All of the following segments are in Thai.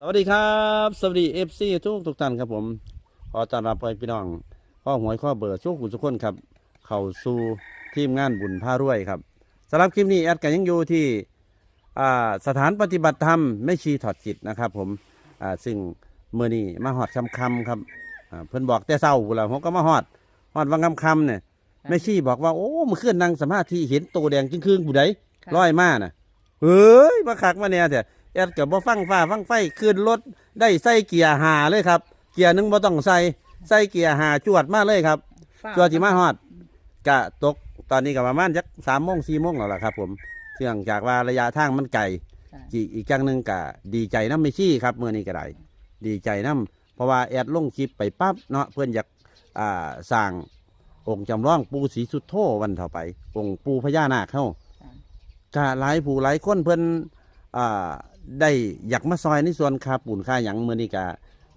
สวัสดีครับสวัสดีเอฟซีทุกทุกท่านครับผม ขอต้อนรับไปพี่น้อง ข้อหวยข้อเบอร์ช่วงขุนสุขคนครับ เข้าสู่ทีมงานบุญผ้ารวยครับสำหรับคลิปนี้แอดกันยังอยู่ที่อ่าสถานปฏิบัติธรรมไม่ชีถอดจิตนะครับ ผมอ่าซึ่งเมื่อนี้มาหอดคำคำๆครับอ่าเพิ่นบอกแต่เศร้าพุ่นแล้วผมก็มาหอดหอดวังคำคำๆเนี่ยแม่ชีบอกว่าโอ้เมื่อคืนนั่งสมาธิเห็นตัวแดงจึงคืงผู้ใดค่ะร้อยมาน่ะเฮ้ยมาคักมาเนี่ยแต่ แอดกับบ่ฟังฟ้าฟังไฟขึ้นรถได้ใส่เกียร์หาเลยครับ เกียร์หนึงบ่ต้องใส่ใส่เกียร์หาจวดมาเลยครับฟ้าจวดสิมาฮอดกะตกตอนนี้ก็ประมาณจักสามโมงสี่โมงแล้วล่ะครับ ผมเนื่องจากว่าระยะทางมันไกลค่ะอีกอีกจังหนึ่งกะดีใจน้ำไม่ชี้ครับเมื่อนี้ก็ได้ดีใจน้ำเพราะว่าแอดลงคลิปไปปั๊บเนาะเพื่อนอยากอ่าสร้างองค์จำลองปูศรีสุดโธวันเท่าไป องค์ปูพญานาคเข้าค่ะกะหลายผู้หลายคนเพิ่นอ่า ได้อยากมาซอยในส่วนค่าปูนค่าหยังเมื่อนี้กะ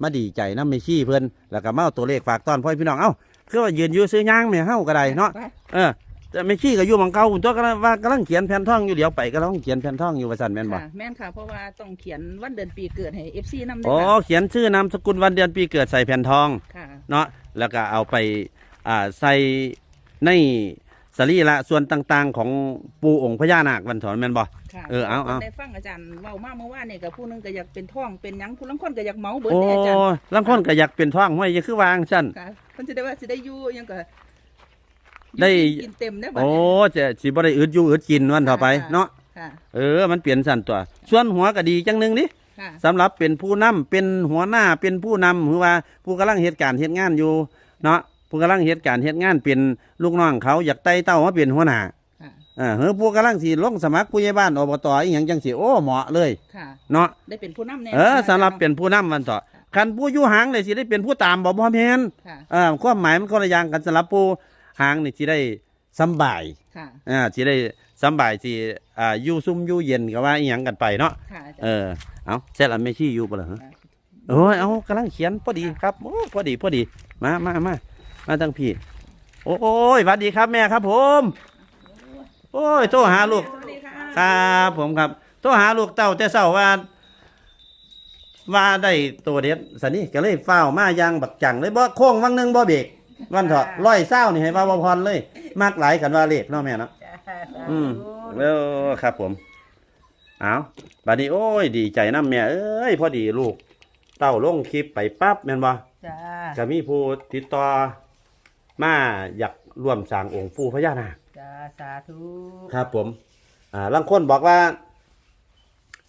มาดีใจน้ำไม่ชี้เพิ่นแล้วก็มาเอาตัวเลขฝากตอนพ่อพี่น้องเอ้าคือว่ายืนอยู่ซื้อย่างแม่เฮาก็ได้เนาะไปเออแต่ไม่ชี้ก็อยู่หมองเก่าพุ่นตัวกำลังว่ากำลังเขียนแผ่นท่องอยู่เดี๋ยวไปก็ต้องเขียนแผ่นท่องอยู่ว่าซั่นแม่นบ่ค่ะแม่นค่ะ เพราะว่าต้องเขียนวันเดือนปีเกิดให้ FC นำด้อ๋วอยค่ะเขียนชื่อนามสกุลวันเดือนปีเกิดใส่แผ่นทอง ค่ะ เนาะแล้วก็เอาไปอ่าใส่ในสรีระส่วนต่างๆ ของปูองค์พญานาควันถอนแม่นบ่ ค่ะเออเอาเอา ได้ฟังอาจารย์เว้ามาเมื่อวานนี่กับผู้หนึงก็อยากเป็นท่องเป็นหยังผู้ลังคนก็อยากเมาเบิดโอ้เด้อาจารย์ลังคนก็อยากเป็นท่องห้วยอย่าคือวางซั่น ค่ะเพิ่นสิได้ว่าสิได้อยู่หยังก็ได้กินเต็มได้อบัดโอ้นี้จะสิบ่ได้อึดอยู่อึดกินวันต่อไปค่ะเนาะ ค่ะ เออ มันเปลี่ยนสั่นตัว ส่วนหัวก็ดีจังหนึงดิค่ะสำหรับเป็นผู้นำเป็นหัวหน้าเป็นผู้นำหรือว่าผู้กำลังเหตุการณ์เหตุงานอยู่ เนาะผู้กำลังเหตุการณ์เหตุงานเป็นลูกน้องเขาอยากไต่เต้ามาเป็นหัวหน้าค่ะเออเฮ้อผู้กำลังสิลงสมัครผู้ใหญ่บ้านอบตอีหยังจังสิโอ้เหมาะเลยค่ะ เนาะได้เป็นผู้นำแน่เออสำหรับเป็นผู้นำมันต่อคันผู้อยู่ห่างเลยสิได้เป็นผู้ตามบ่บ่แม่นค่ะเออความหมายมันคนละอย่างกันสำหรับผู้ห่างนี่สิได้สำบายค่ะอ่าสิได้สำบายสิอ่าอยู่ซุ่มอยู่เย็นก็ว่าอีหยังกันไปเนาะค่ะอาจารเอย์อเอาเสร็จแล้วไม่ชี้อยู่บ่ล่ะฮะค่ะโอ้ยเอากำลังเขียนพอดีครับโอ้พอดีพอดีมามามามาทั้งพี่โอ้โอ้ยสวัสดีครับแม่ครับผม โอ้ยโทรหาลูก สวัสดีค่ะครับผมครับโทรหาลูกเต้าแต่เช้าว่า ว่าได้ตัวเด็ดสันนี่ก็เลยเฝ้าวมายังบักจังเลยบ่โค้งวังหนึงบ่เบรกวันเถอะร้อยเศร้านี่ให้ว่าบ่พรเลย มากหลายกันว่าเลขเนาะแม่เนาะ จ้าสาธุอืมแล้วครับผม เอาบัดนี้โอ้ย ดีใจน้ำแม่เอ้ย พอดีลูก เต้าลงคลิปไปปั๊บแม่นบ่จ้าก็มีผู้ติดต่อมาอยากร่วมสร้างองค์ปู่พญานาค จ้าสาธุครับผม อ่าลังคนบอกว่า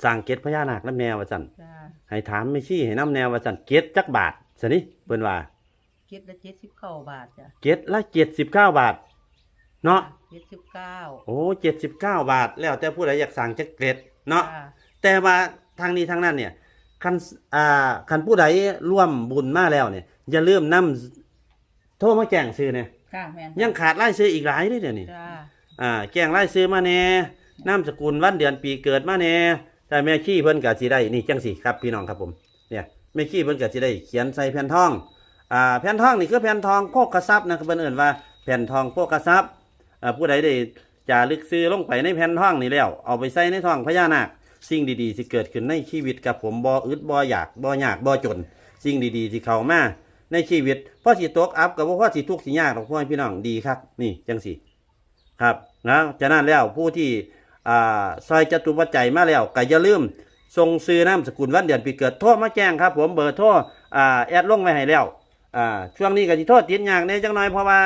สร้างเกตพญานาคน้ำแนวว่าสั่นจ้าให้ถามไม่ชี้ให้น้ำแนวว่าสั่นเกตจักบาทสินี่เพิ่นว่าคิดละเจ็ดสิบเก้าบาทจ้ะเกตละเจ็ดสิบเก้าบาท เนาะเจ็ดสิบเก้าโอ้เจ็ดสิบเก้าบาท แล้วแต่ผู้ใดอยากสั่งจักเกตเนาะจ้าแต่ว่าทางนี้ทางนั้นเนี่ยคันอ่าคันผู้ใดร่วมบุญมาแล้วเนี่ยอย่าลืมนำโทรมาแจ้งซื้อเนี่ย ค่ะแม่นยังขาดรายซื้ออีกหลายเด้อเดี๋ยวนี้จ้าอ่าแจ้งรายซื้อมาแน่นามสกุลวันเดือนปีเกิดมาแน่แต่แม่ขี้เพิ่นก็สิได้นี่จังสิครับพี่น้องครับผมเนี่ยแม่ขี้เพิ่นก็สิได้เขียนใส่แผ่นทองอ่าแผ่นทองนี่คือแผ่นทองโคกกระซับนะครับเพิ่นเอิ้นว่าแผ่นทองโคกกระซับอ่าผู้ใดได้จารึกซื้อลงไปในแผ่นทองนี่แล้ว เอาไปใส่ในทองพญานาคสิ่งดีๆสิเกิดขึ้นในชีวิตกับผมบ่อึดบ่อยากบ่อยากบ่จน สิ่งดีๆสิเข้ามา ในชีวิตพ่อสิตกอัพกับพ่อสิทุกข์สิยากหรอกพ่อพี่น้องดีครับนี่จังสิครับนะจากนั้นแล้วผู้ที่อ่าซอยจตุปัจจัยมาแล้วก็อย่าลืมส่งซื้อนามสกุลวันเดือนปีเกิดโทรมาแจ้งครับ ผมเบอร์โทรอ่าแอดลงไว้ให้แล้วอ่าช่วงนี้ก็สิโทษติดยากแน่จักหน่อยเพราะว่า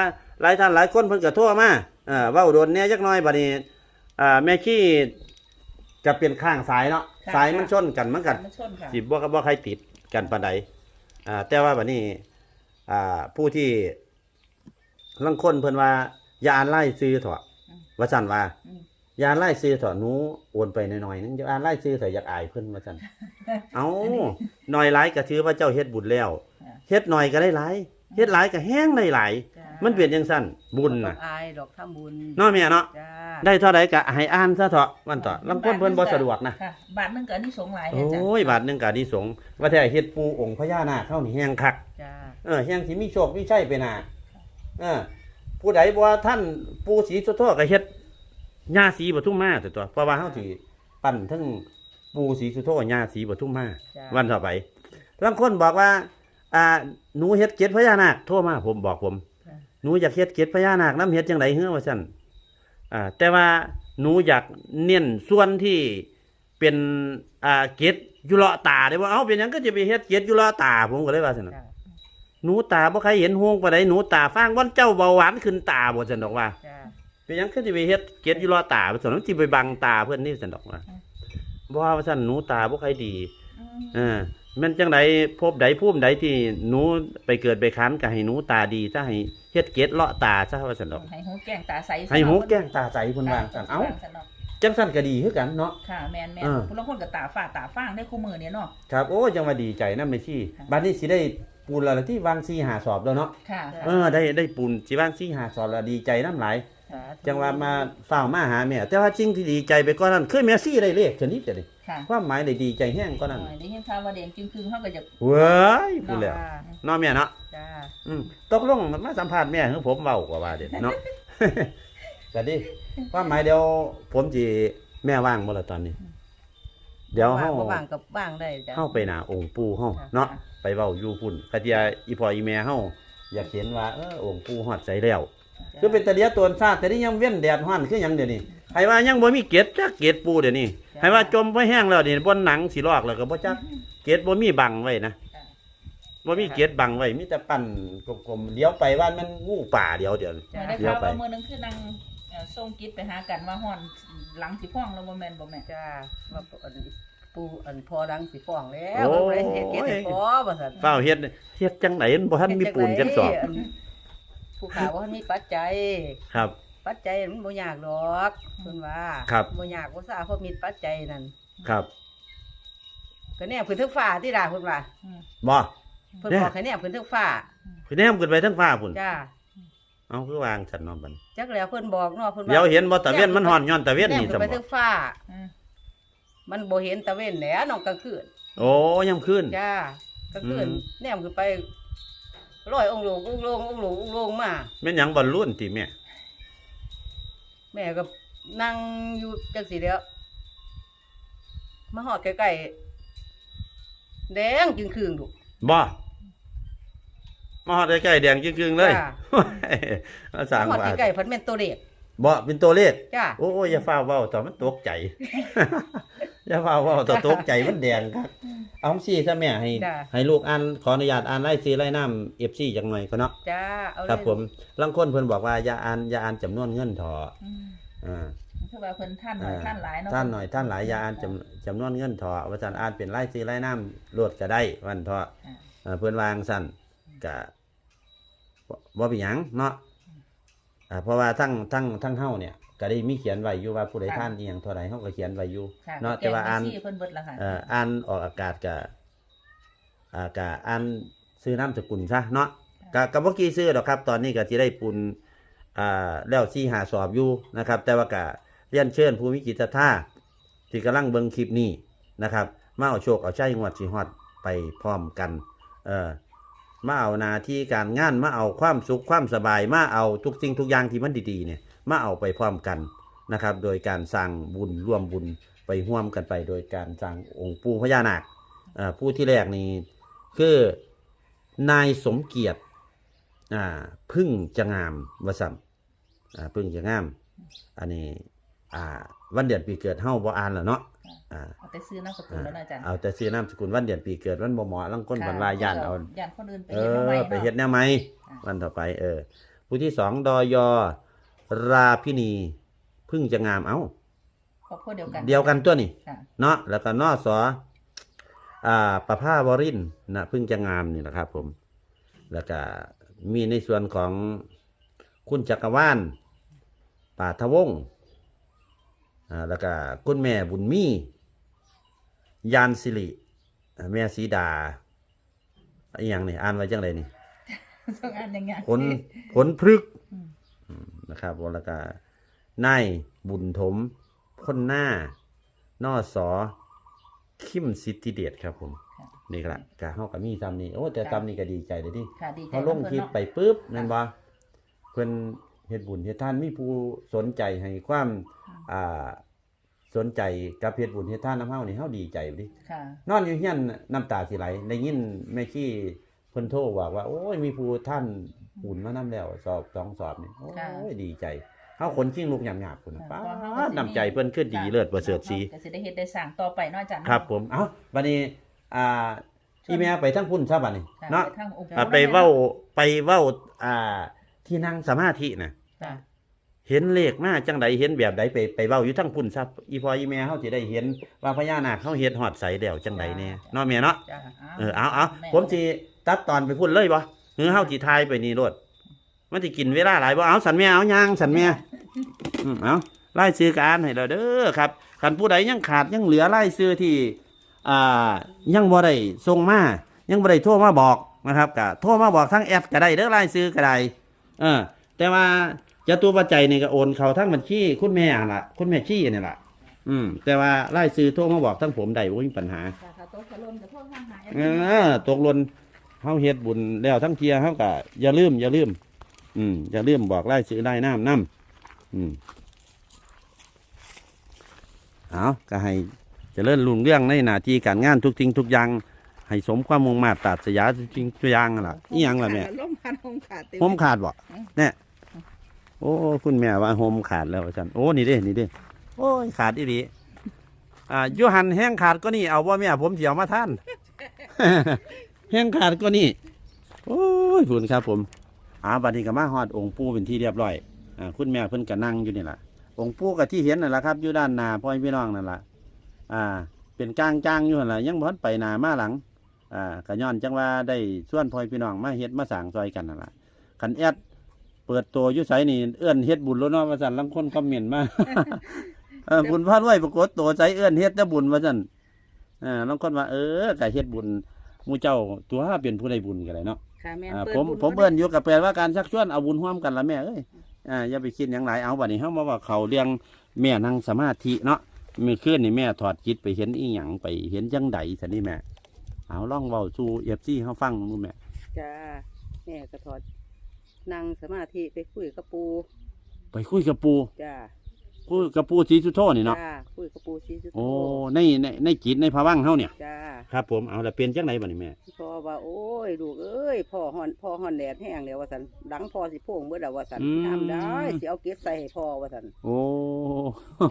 หลายท่านหลายคนเพิ่นก็โทรมาอ่าเว้าโดนแน่จักหน่อยบัดนี้อ่าแม่ขี้จะเป็นข้างสายเนาะสายมันชนกันมันกันมันชนค่ะสิบ่กับบ่ใครติดกันปานใดอ่าแต่ว่าบัดนี้ อ่าผู้ที่ลังคนเพิ่นว่าอย่าอ่านไล่ซื้อเถอะว่าซั่นว่าอืม อย่าอ่านไล่ซื้อเถอะหนูโอนไปหน่อยๆนึงอย่าอ่านไล่ซื้อเถอะอยากอายเพิ่นว่าซั่นเอ้าหน่อยหลายก็ถือว่าเจ้าเฮ็ดบุญแล้วเฮ็ดหน่อยก็ได้หลายเฮ็ดหลายก็แห้งได้หลายจ้ามันเปลี่ยนจังซั่นบุญต้อน่ะงอายดอกทำบุญเนาะแม่เนาะจ้าได้เท่าใดก็ให้อ่านซะเถอะวันเถอะลังคนเพิ่นบ่สะดวกนะ ค่ะบาทหนึงก็อันนี้สงส์หลายโอเนี่ยจ้ะ้ยบาทหนึงก็อานิสงส์ว่าแต่เฮ็ดปูองค์พญานาคเข้านี่แห้งคัก จ้า เออยังสิมีโชคมีชัยไปหนาเออ ผู้ใดบ่ว่าท่านปู่ศรีสุโธก็เฮ็ดญาสีปทุมมาแต่ตัวเพราะว่าเฮาสิปั้นทั้งปู่ศรีสุโธย่าศรีปทุมมาจ้ะ วันต่อไปบางคนบอกว่า อ่าหนูเฮ็ดเกศพญานาคโทรมาผมบอกผม ค่ะหนูอยากเฮ็ดเกศพญานาคน้ำเฮ็ดจังไดเฮ้อว่าซั่นอ่า แต่ว่าหนูอยากเน้นส่วนที่เป็นอ่าเกศอยู่เลาะตาได้ว่าเอ้าเป็นหยังก็จะไปเฮ็ดเกศอยู่เลาะตาผมก็เลยว่าซั่นน่ะจ้ะ หนูตาบ่ใครเห็นห่วงปานใดหนูตาฟางวันเจ้าเบาหวานขึ้นตาบ่ซั่นดอกว่าจ้ะเป็นหยังคือสิไปเฮ็ดเกศอยู่เลาะตาว่าซั่นมันสิไปบังตาเพิ่นนี่ซั่นดอกว่าบ่ว่าว่าซั่นหนูตาบ่ใครดี อืมอ่าแมันจังไดพบใดภูมิใดที่หนูไปเกิดไปคันก็ให้หนูตาดีซะให้เฮ็ดเกตเลาะตาซะว่าซั่นดอก ให้หูแก้งตาใสให้หูแก้งตาใสเพิ่นว่าซั่นเอ้าจังซั่นก็ดีคือกันเนาะ ค่ะแมนแมนเออ ผู้ลางคนก็ตาฝ้าตาฟางได้คู่มือเนี่ยเนาะ ครับโอ้จังว่าดีใจนำแม่ชีค่ะบัดนี้สิได้ ปูนแล้วล่ะที่วาง4 5สอบแล้วเนาะค่ะเออได้ได้ปูนสิวาง4 5สอบแล้วดีใจนำหลายสาธุจังว่ามาเฝ้ามาหาแม่แต่ว่าจริงที่ดีใจไปกว่านั้นคือแม่ซี่ได้เลขชนิดเดียวนี่ค่ะความหมายได้ดีใจแห้งกว่านั้นหน่อยได้ยินข่าวว่าเด่นจึงคืนเขาก็จะเว้ยพูดแล้วจ้ะเนาะแม่เนาะจ้ะอืมตกลงมาสัมภาษณ์แม่คือผมเบากว่าว่าเด็ดเนาะ สวัสดีความหมายเดี๋ยวผมจีแม่ว่างบ่ละตอนนี้ เดี๋ยวเฮาว่างบ่ว่างกับว่างได้จ้ะ เฮาไปหน้าองค์ปู่เฮาค่ะ เนาะไปเว้าอยู่พุ่นกะเทียอีพ่ออีแม่เฮาอยากเห็นว่าเออองค์ปู่ฮอดใจแล้ว จ้ะคือเป็นตะเดียตวนซาดแต่นี่ยังเว้นแดดฮ้อนคือหยังเดี๋ยวนี้ให้ว่ายังบ่มีเกล็ดจักเกล็ดปูเดี๋ยวนี้ให้ว่าจมไว้แห้งแล้วนี่บนหนังสิลอกแล้วก็บ่จักเกล็ดบ่มีบังไว้นะบ่มีเกล็ดบังไว้มีแต่ปั่นกลมๆเลี้ยวไปว่ามันงูป่าเดียวเดียวหน่อยได้เดี๋ยวข่าวไปว่ามือนึงคือนาง เอ่อส่งกิจไปหากันว่าฮ้อนหลังสิพ่องแล้วบ่แม่นบ่แม่นจ้าว่าอันปูอันพอดังสิฟ้องแล้วโอ้ย บ่ได้เฮ็ดเฮ็ดให้พอว่าซั่นเฝ้าเฮ็ดเฮ็ดจังไหนมันบ่ทันมีปูนจักสอบนผู้ข่าวว่ามีปัจจัย ครับ ปัจจัยมันบ่ยากดอกเพิ่นว่าครับบ่ยากบ่ซ่าเพราะมีปัจจัยนั่นครับก็แนมขึ้นทึกฟ้าที่ล่ะเพิ่นว่าอืมบ่ เพิ่นแน่บอกให้แนมขึ้นทึกฟ้าพี่แนมขึ้นไปทั้งฟ้าพุ่นจ้า เอาคือวางฉันเนาะบัดจักแล้วเพิ่นบอกเนาะเพิ่นว่าเดี๋ยวเห็นบ่ตะเว้นมันฮ้อนย้อนตะเว้นแนมนี่ขึ้สนมไปบ่ทึกฟ้า อืมมันบ่เห็นตะเว้นแหล้วน้องกลางคืนโอ้ยามคืนจ้ากลางคืนอืม แนมขึ้นไปร้อยองค์หลวงองค์หลวงองค์หลวงองค์หลวงมา แม่นหยังบ่รุ่นติแม่แม่ก็นั่งอยู่จังสีแล้วมาหอดใกล้ๆแดงจึงคืงดูกบ่ มาฮอดใกล้ๆแดงจึงๆเลยจ้ามาสร้างหอดว่าใกล้ๆเพันเป็นตัวเด็กบ่เป็นตัวเลข จ้า โอ้ยอย่าฟ้าเว้าต่อมันตกใจ อย่าฟ้าเว้าต่อตกใจมันแดงครับเอาสิซะแม่ให้ จ้ะ ให้ลูกอ่านขออนุญาตอ่านรายชื่อรายนาม FC จักหน่อยก็เนาะจ้าเอาเลยครับผมลางคนเพิ่นบอกว่าอย่าอ่านอย่าอ่านจำนวนเงินเถอะอืมอ่า คือว่าเพิ่นท่านหน่อยท่านหลายเนาะท่านหน่อยท่านหลายอย่าอ่านจำจำนวนเงินเถอะว่าซั่นอ่านเป็นรายชื่อรายนามโลดก็ได้วันเถอะอ่าอ่าเพิ่นวาจั่งซั่น ก็บ่บ่เป็นหยังเนาะอ่าเพราะว่าทั้งทั้งทั้งเฮาเนี่ยก็ได้มีเขียนไว้อยู่ว่าผู้ใดท่านอีหยังเท่าใดเฮาก็เขียนไว้อยู่ค่ะเนาะแต่ว่าอ่านแกงซี่เพิ่นเบิดละค่ะ เอ่ออ่านออกอากาศกับอ่ากับอ่านซื้อนามสกุลซะเนาะกะกับเมื่อกี้ซื้อดอกครับ ตอนนี้ก็สิได้ปุนอ่าแล้วซี่หาสอบอยู่นะครับ แต่ว่ากะเรียนเชิญผู้มีจิตศรัทธาที่กำลังเบิ่งคลิปนี้นะครับ มาเอาโชคเอาชัยงวดสิฮอดไปพร้อมกัน เออ มาเอาหนาที่การงานมาเอาความสุขความสบายมาเอาทุกสิ่งทุกอย่างที่มันดีๆเนี่ยมาเอาไปพร้อมกันนะครับ โดยการสร้างบุญร่วมบุญไปห่วมกันไป โดยการสร้างองค์ปู่พญานาคอ่อผู้ที่แรกนี่คือนายสมเกียรติอ่าพึ่งจะงามวสัมอ่าพึ่งจะงาม อันนี้อ่าวันเดือนปีเกิดเฮาบ่อ่านแล้วเนาะ อ่าเอาแต่ซื้อนามสกุลแล้วนะอาจารย์เอาแต่ซื้อนามสกุลวันเดือนปีเกิดวันบ่เหมาะลังคนบรรลายย่านเอาย่านคนอื่นไปเอเฮ็ดมาใหม่อไปเฮ็ดแนวไหมอ่าวันต่อไปเออ ผู้ที่สองดอยอราพินีพึ่งจะงามเอ้าครอบครัวเดียวกัน เดียวกันตัวนี่ค่ะเนาะแล้วก็นอสออ่าประภาวรินทร์นะเพิ่งจะงามนี่แหละครับ ผม แล้วก็มีในส่วนของคุณจักรวาลป่าทะวงศ์ อ่าแล้วก็คุณแม่บุญมียานสิริอ่าแม่สีดาอหย่างนี่อ่านไว้จังไรนี่สองอันอย่างเงี้ยผลผลพฤกษ์อืมอืมนะครับแล้วก็นายบุญถมพ้นหน้านอสอคิมสิทธิเดชครับผมค่ะนี่ก็ละกะเฮาก็มีซ้ำนี่โอ้แต่ซ้ำนี่ก็ดีใจเลยที่ค่ะดีใจเขาลงคลิปไปปุ๊บนั่นบ่เพิ่น เฮ็ดบุญเฮ็ดทานมีผู้สนใจให้ความอ่าสนใจกับเฮ็ดบุญเฮ็ดทานน้ำเฮานี่เฮาดีใจบ่ดิค่ะ นอนอยู่เฮียนน้ำตาสิไหลได้ยินแม่ขี้เพิ่นโทรบอกว่า โอ้ยมีผู้ท่านบุญมานํแล้ว สอบสองสอบนี่โอ้ค่ะยดีใจเฮาคนขิ้งลูกหยาบๆพุ่นน่ะค่ะป้าเพราะเฮาก็ดสิน้ำใจเพิ่นขึ้นดีเลิศประเสริฐสีก็สิได้เฮ็ดได้สร้างต่อไปเนาะอาจารย์ครับ ผมเอ้าบัดนี้อ่าอีแม่ไปทั้งพุ่นซะบัดนี้ค่ะเนาะไปทางองค์อ่าไปเว้าไปเว้าอ่า ที่นั่งสมาธิน่ะค่ะเห็นเลขมาจังใดเห็นแบบใดไปไปเว้าอยู่ทั้งพุ่นซะอีพออีแม่เฮาสิได้เห็นว่าพญานาคเฮาเฮ็ดฮอดใสแล้วจังใดแน่เนาะแม่เนาะจ้ะเออเอาเอาแม่ผมสิตัดตอนไปพุ่นเลยบ่หรือเฮาสิทายไปนี่โลดมันสิกินเวลาหลายบ่เอาสันแม่เอายางสันแม่อืมเอาไล่ซื้อการให้เราเด้อครับคันผู้ใดยังขาดยังเหลือไล่ซื้อที่อ่ายังบ่ได้ส่งมายังบ่ได้โทรมาบอกนะครับก็โทรมาบอกทั้งแอปก็ได้เด้อไล่ซื้อก็ได้เออแต่ว่าจะตัวปัจจัยนี่ก็โอนเข้าทั้งบัญชีคุณแม่ล่ะ คุณแม่ชี้นี่ล่ะ อืม แต่ว่าไล่ซื้อโทรมาบอกทั้งผมได้บ่มีปัญหา ค่ะค่ะโต๊ะขลุ่นกับพวกทางหาเออตกหลนเฮาเฮ็ดบุญแล้วทั้งเทียเฮาก็อย่าลืม อย่าลืม อืม อย่าลืมบอกไล่ซื้อได้น้ำน้ำอืมเอาก็ให้เจะเริ่รุ่งเรื่องในหน้าที่การงานทุกสิ่งทุกอย่าง ให้สมความมุ่งมาตรปรารถยาทุกสิ่งทุกอย่างนั่นล่ะอีหยังล่ะแม่ล้มพันลมขาดเต็มโฮมขาดบ่อืม เนี่ยโอ้คุณแม่ว่าโฮมขาดแล้วอาจารย์โอ้นี่เด้นี่เด้โอ้ยขาดอีหลีอ่าอยูหันแห้งขาดก็นี่เอาบ่แม่ผมสิเอามาท่าน แห้งขาดก็นี่โอ้ยคุณครับผมอาบัดนี้ก็มาฮอดองค์ปู่เป็นที่เรียบร้อยอ่าคุณแม่เพิ่นก็นั่งอยู่นี่ล่ะ องค์ปู่กับที่เห็นนั่นล่ะครับอยู่ด้านหน้าพ่อพี่น้องนั่นล่ะอ่า เป็นกลางจางๆอยู่นั่นล่ะยังบ่ทันไปหน้ามาหลัง อ่าก็ย้อนจังว่าได้ส่วนพ่อพี่น้องมาเฮ็ดมาสร้างซอยกันนั่นล่ะคันแอดเปิดตัวอยู่ไสนี่เอื้อนเฮ็ดบุญแล้วเนาะว่าซั่นลางคนคอมเมนต์มา เออบุญพระรวยปรากฏตัวใจเอื้อนเฮ็ดแต่บุญว่าซั่นอ่าลางคนว่าเออก็เฮ็ดบุญหมู่เจ้าตัวเป็นผู้ใดบุญก็ได้เนาะ ค่ะแม่นอ่าเปิดผมบุญผมเบิ่นอยู่กับแปลว่าการชักชวนเอาบุญร่วมกันละแม่เอ้ยอ่าอย่าไปคิดหยังหลายเอาบัดนี้เฮามาว่าเขาเรื่องแม่นั่งสมาธิเนาะเมื่อคืนนี่แม่ถอดจิตไปเห็นอีหยังไปเห็นจังใดซั่นนี่แม่ เอาลองเว้าสู่ FC เฮาฟังดูแม่จ้าแม่ก็ถอดนั่งสมาธิไปคุยกับปู ไปคุยกับปูจ้า คุยกับปูศรีสุโธนี่เนาะจ้าคุยกับปูชีสุโธโอ้ในในในจิตในภวังค์เฮาเนี่ยจ้าครับ ผมเอาแล้วเป็นจังไดบัดนี้แม่พ่อว่าโอ้ยลูกเอ้ยพ่อหอนพ่อหอนแดดแห้งแล้วว่าสันหลังพ่อสิโพ่งเมื่อดว่าสันทำได้สิเอาเกศใส่ให้พ่อว่าสันโอ้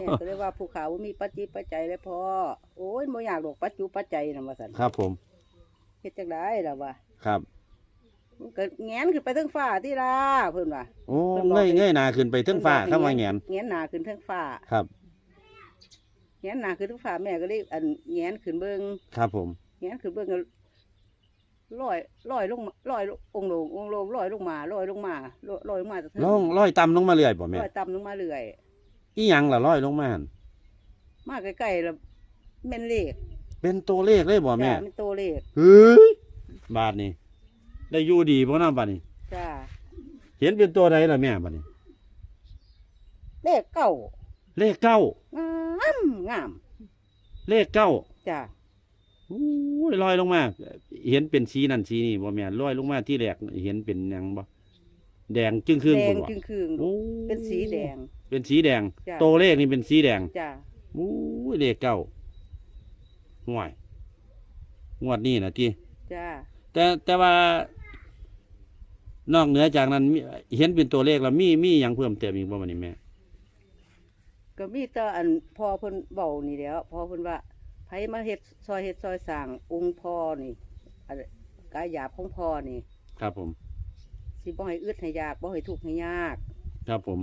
แม่ก็เลยว่าภูเขามีปัจจิปัจจัยเลยพ่อโอ้ยโมอยากหลกปัจจุปัจจัยนะว่าสันครับผมเฮ็ดจังได้ล่ะว่าครับ มันก็แงนขึ้นไปเทั้งฟ้าที่ล่ะเพิ่นว่า โอ้เงยเงยหน้าขึ้นไปเทึงฟ้าคำว่าแหงนแงนหน้าขึ้นเทั้งฟ้าครับ แงนหน้าขึ้นเทั้งฟ้าแม่ก็เลยอันแงนขึ้นเบิ่งครับผม แงนขึ้นเบิ่งก็ลอยลอยลงมาลอยองค์ลงองค์ลงลอยลงมาลอยลงมาลอยลอยลงมาจากเทิงลองลอยต่ำลงมาเรื่อยบ่แม่ลอยต่ำลงมาเรื่อย อีหยังล่ะลอยลงมาหั่นมาใกล้ๆแล้วแม่นเลขเป็นตัวเลขเลยบ่แม่จ้าเป็นตัวเลขเฮ้ยบาทนี่ ได้อยู่ดีบ่นำบาดนี้ จ้าเห็นเป็นตัวใดล่ะแม่บาดนี้ เลขเก้าเลขเก้างามงามเลขเก้าจ้าโอ้ยลอยลงมา เห็นเป็นสีนั่นสีนี่บ่แม่นลอยลงมาที่แรกเห็นเป็นหยังบ่แดงจึงครึ่งแดพุ่งนบ่จึงคืงโอ้เป็นสีแดง เป็นสีแดงจ้ะ โตวเลขนี่เป็นสีแดง จ้าโอ้ยเลขเก้าห่วยงวดนี้นะทีจ้าแต่แต่ว่า นอกเหนือจากนั้นมีเห็นเป็นตัวเลขแล้วมีมีอย่างเพิ่มเติมอีกบ่วันนี้แม่ ก็มีแต่อันพอเพิ่นเบานี่แหล้วพอเพิ่นว่าไผมาเฮ็ดซอยเฮ็ดซอยสร้างองค์พ่อนี่อันกายหยาบของพ่อนี่ ครับผม สิบ่ให้อึดให้ยากบ่ให้ทุกข์ให้ยาก ครับผม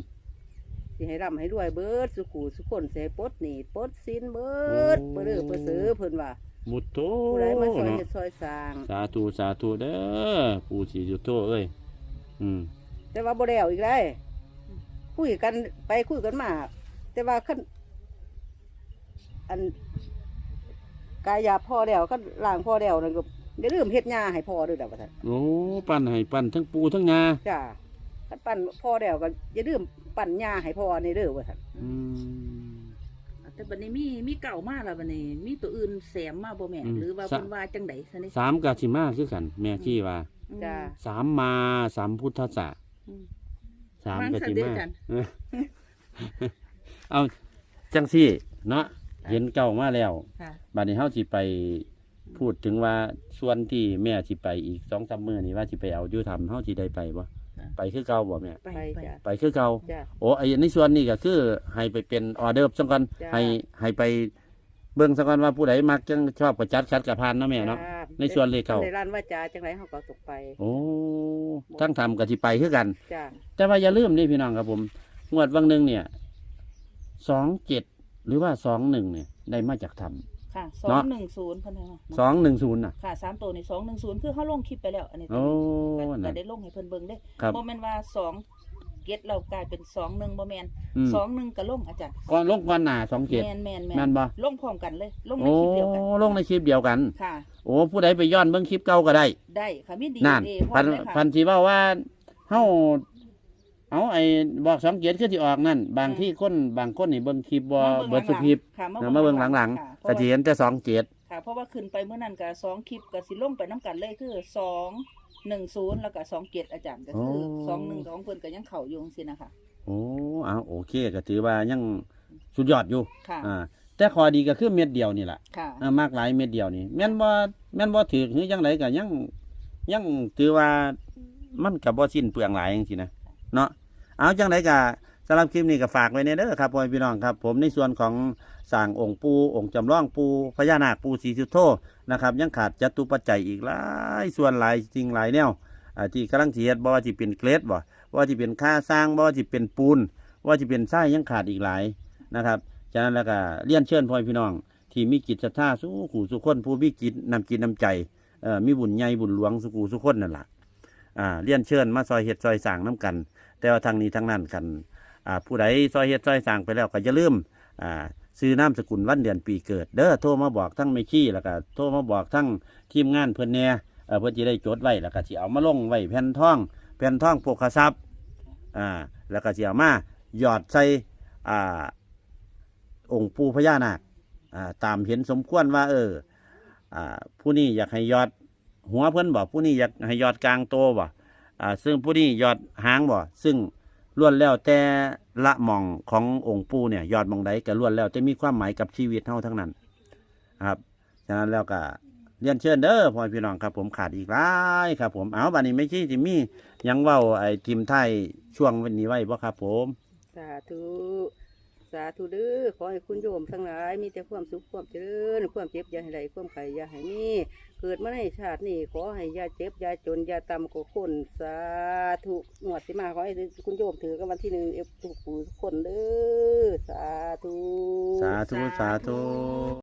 สิให้ร่ำให้รวยเบิดสุขูสุขคนสิให้ปลดหนี้ปลดสินเบิดโอ้เปื้อเปื้อซื้อเพิ่นว่ามุตโตผู้ใดมาซอยเนาะเฮ็ดซอยสร้างสาธุสาธุเด้อปู่ศรีสุโธเอ้ย อืม แต่ว่าบ่แล้วอีกได้คุยกันไปคุยกันมา แต่ว่าคันอัน กายหยาบพ่อแล้วคันล้างพ่อแล้วนั่นก็อย่าลืมเฮ็ดหญ้าให้พ่อด้วยดอกว่าซั่นโอ้ปั้นให้ปั้นทั้งปูทั้งงาจ้าคันปั้นพ่อแล้วก็อย่าลืมปั้นหญ้าให้พ่อในเด้อว่าซั่นอืม แต่บัดนี้มีมีเก่ามาแล้วบัดนี้ มีตัวอื่นแสมมาบ่แม่อืมหรือว่าสะ เพิ่นว่าจังไดซะนี่สามกาสิมาคือกัน แม่ขี้ว่าอืม จ้า สามมาสามพุทธศาสอืม สามวางกสัสินเดมากันเออเอาจังสี่เนาะเห็นเก่ามาแล้ว ค่ะ บัดนี้เฮาสิไปพูดถึงว่าส่วนที่แม่สิไปอีก2-3มื้อนี้ว่าสิไปเอาอยู่ทำเฮาสิได้ไปบ่ไปคือเก่าบ่แม่ไปไปไปจ้ะ ไปคือเก่าจ้ะโอ้ไอ้ในส่วนนี้ก็คือให้ไปเป็นออเดอร์ซะก่อนจ้ะ ให้ให้ไป เบิ่งซะก่อนว่าผู้ใดมักจังชอบก็จัดคัดกับพานเนาะแม่เนาะ จ้ะในส่วนเลขเก่าในร้านว่าจาจังไรเขาก็ตกไปโอ้ทั้งทำก็สิไปคือกัน จ้ะแต่ว่าอย่าลืมนี่พี่น้องครับผม งวดวังหนึ่งเนี่ยสองเจ็ดหรือว่าสองหนึ่งเนี่ย ได้มาจากทค่ะสอเนาะงหนึ่งศูนย์เพิ่นให้มาำสองหนึ่งศูนย์น่ะ ค่ะสามตัวนี่สองหนึ่งศูนย์คือเขาลงคลิปไปแล้ว อันนี้โอ้ก็นั่ก็นได้ลงให้เพิ่นเบิ่งเด้ครับ บ่แม่นว่าสอง เก็ตเรากลายเป็นสองหนึ่งบ่แม่นอืมสองหนึ่งก็ลงอาจารย์ก่อนลงก่อนหนาสองเจ็ดแม่นแม่นแม่นบ่ลงพร้อมกันเลย ลงในโอ้คลิปเดียวกันลงในคลิปเดียวกัน ค่ะ โอ้ผู้ใดไปย้อนเบิ้งคลิปเก่าก็ได้ ได้ค่ะมีดีนั่น เอพร้อพัมนเลยค่ะพันสีว่าว่าเฮาเอาไอ้บอกสองเจ็ดคือที่ออกนั่น บางที่คนบางคนนี่เบิ้งคลิปบ่มาเบิ้งสุคลิปค่ะนะมาเบิ้งหลังค่ะๆก็สิเห็นแต่สองเจ็ด ค่ะเพราะว่าขึ้นไปเมื่อนั้นก็สองคลิปก็สิลงไปน้ำกันเลยคือสอง หนึ่งศูนย์แล้วก็สองเจ็ดอาจารย์ก็คือสองหนึ่งของเพิ่นก็ยังเข่าอยู่จังซี่นะคะโอ้เอาโอเคก็ถือว่ายังสุดยอดอยู่ ค่ะอ่า แต่ข้อดีก็คือเม็ดเดียวนี่แหละค่ะ อ่ามากหลายเม็ดเดียวนี่แม่นบ่แม่นบ่ถือหรือจังไดก็ยังยังถือว่ามันก็บ่สิ้นเปลืองหลายจังซี่นะเนาะเอาจังไดก็สำหรับคลิปนี้ก็ฝากไว้ในเด้อครับพ่อพี่น้องครับ ผมในส่วนของสร้างองค์ปูองค์จำลองปูพญานาคปูศรีสุโธนะครับยังขาดจตุปัจจัยอีกหลายส่วนหลายสิ่งหลายแนวอ่าที่กำลังสิเฮ็ดบ่ว่าสิเป็นเกรดบ่ว่าสิเป็นค่าสร้างบ่ว่าสิเป็นปูน ว่าสิเป็นทรายยังขาดอีกหลายนะครับฉะนั้นแล้วก็เรียนเชิญพ่อพี่น้อง ที่มีจิตศรัทธาสู้ขู่สุขคนผู้มีจิตนำจิตนำใจเอ่อมีบุญใหญ่บุญหลวงสุกูสุขคนนั่นแหละอ่าเรียนเชิญมาซอยเฮ็ดซอยสางน้กัน แต่ว่าทางนี้ทางนั้นกัน อ่าผู้ใดซอยเฮ็ดซอยสร้างไปแล้วก็อย่าลืมอ่าซื้อนามสกุลวันเดือนปีเกิด เด้อโทรมาบอกทั้งไม่ขี้แล้วก็โทรมาบอกทั้งทีมงานเพื่อนแหน่เอ่อเพื่อจะได้จดไว้แล้วก็สิเอามาลงไว้แผ่นท่องแผ่นท่องโปกทรัพย์อ่าแล้วก็สิเอามาหยอดใส่อ่าองค์ปู่พญานาคอ่าตามเห็นสมควรว่า เอออ่าผู้นี้อยากให้ยอดหัวเพิ่อนบ่ผู้นี้อยากให้ยอดกลางโตบ่อ่าซึ่งผู้นี้ยอดหางบ่ซึ่ง ล้วนแล้วแต่ละมองขององค์ปู่เนี่ยยอดมองใดก็ล้วนแล้วจะมีความหมายกับชีวิตเท่าทั้งนั้นครับฉะนั้นแล้วก็เรียนเชิญเด้อพ่อพี่น้องครับผมขาดอีกหลายครับ ผมเอาบัดนี้ไม่ใช่จิมียังเว้าไอ้ทีมไทยช่วงวันนี้ไว้บ่ครับผม สาธุ สาธุเด้อขอให้คุณโยมทั้งหลาย มีแต่ความสุขความเจริญความเจ็บอย่าให้ไหลความไข่อย่าให้มีเกิดมาในชาตินี้ขอให้อย่าเจ็บอย่าจนอย่าต่ำกว่าคนสาธุหนวดสิมาขอให้คุณโยมถือกันวันที่หนึ่งเอฟทุกผู้ทุกคนเด้อสาธุ สาธุ สาธุ